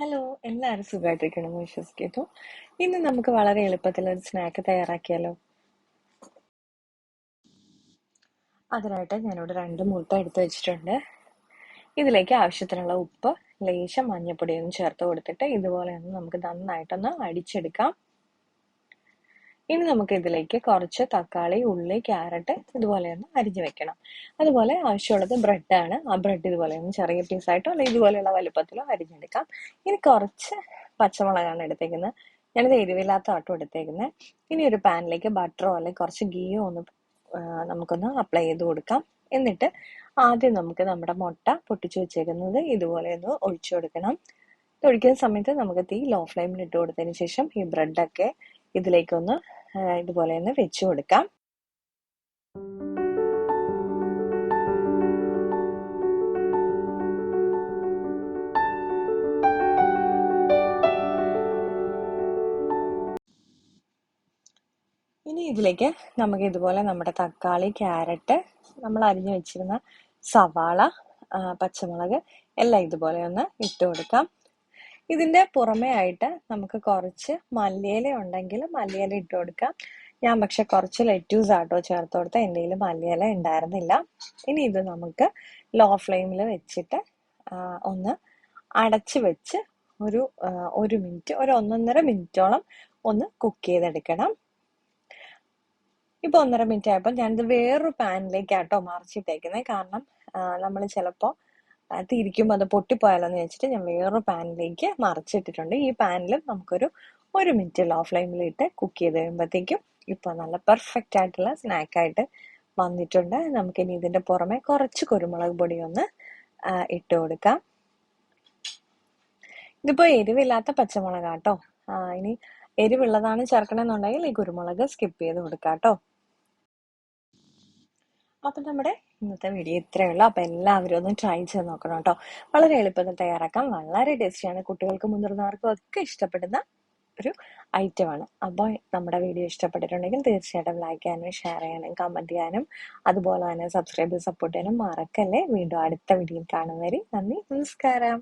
Hello എല്ലാവരും സുഖമായിട്ടിരിക്കണമെന്ന് വിശ്വസിക്കുന്നു ഇന്ന് നമുക്ക് വളരെ എളുപ്പത്തിൽ ഒരു സ്നാക്ക് തയ്യാറാക്കിയാലോ? അതിനായിട്ട് ഞാനിവിടെ രണ്ട് മുട്ട എടുത്ത് വെച്ചിട്ടുണ്ട്. ഇതിലേക്ക് ആവശ്യത്തിനുള്ള ഉപ്പ് ലേശം മഞ്ഞപ്പൊടിയൊന്നും ചേർത്ത് കൊടുത്തിട്ട് ഇതുപോലെ ഒന്ന് നമുക്ക് നന്നായിട്ടൊന്ന് അടിച്ചെടുക്കാം. ഇനി നമുക്ക് ഇതിലേക്ക് കുറച്ച് തക്കാളി ഉള്ളി ക്യാരറ്റ് ഇതുപോലെ ഒന്ന് അരിഞ്ഞു വെക്കണം. അതുപോലെ ആവശ്യമുള്ളത് ബ്രെഡാണ് ആ ബ്രെഡ് ഇതുപോലെ ഒന്ന് ചെറിയ പീസായിട്ടോ അല്ലെങ്കിൽ ഇതുപോലെയുള്ള വലുപ്പത്തിലോ അരിഞ്ഞെടുക്കാം. ഇനി കുറച്ച് പച്ചമുളകാണ് എടുത്തേക്കുന്നത്. ഞാനിത് എരിവില്ലാത്ത ആട്ടോ എടുത്തേക്കുന്നത്. ഇനി ഒരു പാനിലേക്ക് ബട്ടറോ അല്ലെങ്കിൽ കുറച്ച് ഗീയോ ഒന്ന് നമുക്കൊന്ന് അപ്ലൈ ചെയ്ത് കൊടുക്കാം. എന്നിട്ട് ആദ്യം നമുക്ക് നമ്മുടെ മുട്ട പൊട്ടിച്ചു വെച്ചേക്കുന്നത് ഇതുപോലെ ഒന്ന് ഒഴിച്ചു കൊടുക്കണം. ഒഴിക്കുന്ന സമയത്ത് നമുക്ക് തീ ലോ ഫ്ലെയിമിൽ ഇട്ട് കൊടുത്തതിന് ശേഷം ഈ ബ്രെഡൊക്കെ ഇതിലേക്കൊന്ന് ഇതുപോലെ ഒന്ന് വെച്ചു കൊടുക്കാം. ഇനി ഇതിലേക്ക് നമുക്ക് ഇതുപോലെ നമ്മുടെ തക്കാളി ക്യാരറ്റ് നമ്മൾ അരിഞ്ഞു വെച്ചിരുന്ന സവാള പച്ചമുളക് എല്ലാം ഇതുപോലെ ഒന്ന് ഇട്ട് കൊടുക്കാം. ഇതിന്റെ പുറമേ ആയിട്ട് നമുക്ക് കുറച്ച് മല്ലിയില ഉണ്ടെങ്കിൽ മല്ലിയില ഇട്ട് കൊടുക്കാം. ഞാൻ പക്ഷെ കുറച്ച് ലെറ്റ്യൂസ് ആട്ടോ ചേർത്ത് കൊടുത്ത. എന്റെ കയ്യിൽ മല്ലിയില ഉണ്ടായിരുന്നില്ല ഇനി ഇത് നമുക്ക് ലോ ഫ്ലെയിമിൽ വെച്ചിട്ട് ഒന്ന് അടച്ച് വെച്ച് ഒരു ഒരു മിനിറ്റ് ഒരു ഒന്നൊന്നര മിനിറ്റോളം ഒന്ന് കുക്ക് ചെയ്തെടുക്കണം. ഇപ്പൊ ഒന്നര മിനിറ്റ് ആയപ്പോൾ ഞാനിത് വേറൊരു പാനിലേക്കാട്ടോ മറിച്ചിട്ടേക്കുന്നത് കാരണം നമ്മൾ ചിലപ്പോൾ അത് പൊട്ടിപ്പോയാലോ എന്ന് വെച്ചിട്ട് ഞാൻ വേറൊരു പാനിലേക്ക് മറിച്ചിട്ടിട്ടുണ്ട്. ഈ പാനിൽ നമുക്കൊരു ഒരു മിനിറ്റ് ലോ ഫ്ലെയിമിലിട്ട് കുക്ക് ചെയ്ത് കഴിയുമ്പോഴത്തേക്കും ഇപ്പോൾ നല്ല പെർഫെക്റ്റ് ആയിട്ടുള്ള സ്നാക്കായിട്ട് വന്നിട്ടുണ്ട്. നമുക്കിനി ഇതിന്റെ പുറമെ കുറച്ച് കുരുമുളക് പൊടി ഒന്ന് ഇട്ട് കൊടുക്കാം. ഇതിപ്പോ എരിവില്ലാത്ത പച്ചമുളകാട്ടോ. ഇനി എരിവുള്ളതാണ് ചേർക്കണമെന്നുണ്ടെങ്കിൽ ഈ കുരുമുളക് സ്കിപ്പ് ചെയ്ത് കൊടുക്കാട്ടോ. അപ്പൊ നമ്മുടെ ഇന്നത്തെ വീഡിയോ ഇത്രയേ ഉള്ളൂ. അപ്പം എല്ലാവരും ഒന്ന് ട്രൈ ചെയ്ത് നോക്കണം കേട്ടോ. വളരെ എളുപ്പത്തിൽ തയ്യാറാക്കാം. വളരെ ടേസ്റ്റിയാണ് കുട്ടികൾക്കും മുതിർന്നവർക്കും ഒക്കെ ഇഷ്ടപ്പെടുന്ന ഒരു ഐറ്റമാണ് അപ്പോൾ നമ്മുടെ വീഡിയോ ഇഷ്ടപ്പെട്ടിട്ടുണ്ടെങ്കിൽ തീർച്ചയായിട്ടും ലൈക്ക് ചെയ്യാനും ഷെയർ ചെയ്യാനും കമന്റ് ചെയ്യാനും അതുപോലെ തന്നെ സബ്സ്ക്രൈബ് സപ്പോർട്ട് ചെയ്യാനും മറക്കല്ലേ. വീണ്ടും അടുത്ത വീഡിയോയിൽ കാണുന്നവരെ നന്ദി. നമസ്കാരം.